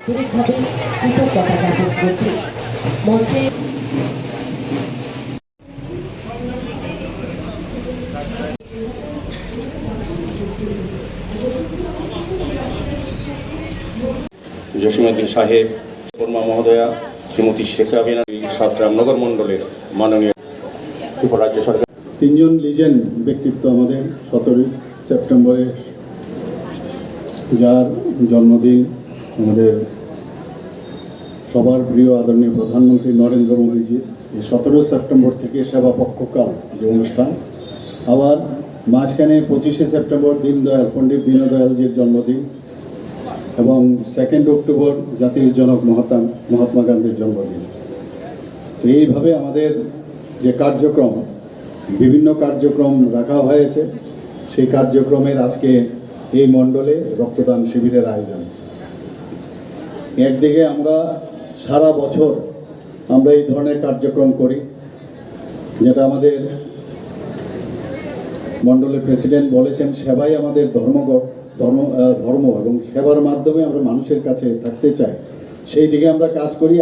আন্তরিকভাবে কৃতজ্ঞতা জ্ঞাপন করছি। মঞ্চে জসিমুদ্দিন সাহেব কর্মা মহোদয়া শ্রীমতী শেখ হাবিনা সাতরাম নগর মণ্ডলের মাননীয় ত্রিপুরা রাজ্য সরকার। তিনজন লিজেন্ড ব্যক্তিত্ব আমাদের সতেরোই সেপ্টেম্বরে যার জন্মদিন আমাদের সবার প্রিয় আদরণীয় প্রধানমন্ত্রী নরেন্দ্র মোদীজির এই সতেরো সেপ্টেম্বর থেকে সেবা পক্ষকাল যে অনুষ্ঠান, আবার মাঝখানে পঁচিশে সেপ্টেম্বর দীনদয়াল পণ্ডিত দীনদয়ালজির জন্মদিন এবং সেকেন্ড অক্টোবর জাতির জনক মহাত্মা মহাত্মা গান্ধীর জন্মদিন। তো এইভাবে আমাদের যে কার্যক্রম, বিভিন্ন কার্যক্রম রাখা হয়েছে, সেই কার্যক্রমের আজকে এই মণ্ডলে রক্তদান শিবিরের আয়োজন। একদিকে আমরা সারা বছর আমরা এই ধরনের কার্যক্রম করি, যেটা আমাদের মণ্ডলের প্রেসিডেন্ট বলেছেন, সেবাই আমাদের ধর্মগত ধর্ম ধর্ম এবং সেবার মাধ্যমে আমরা মানুষের কাছে থাকতে চাই। সেই দিকে আমরা কাজ করি।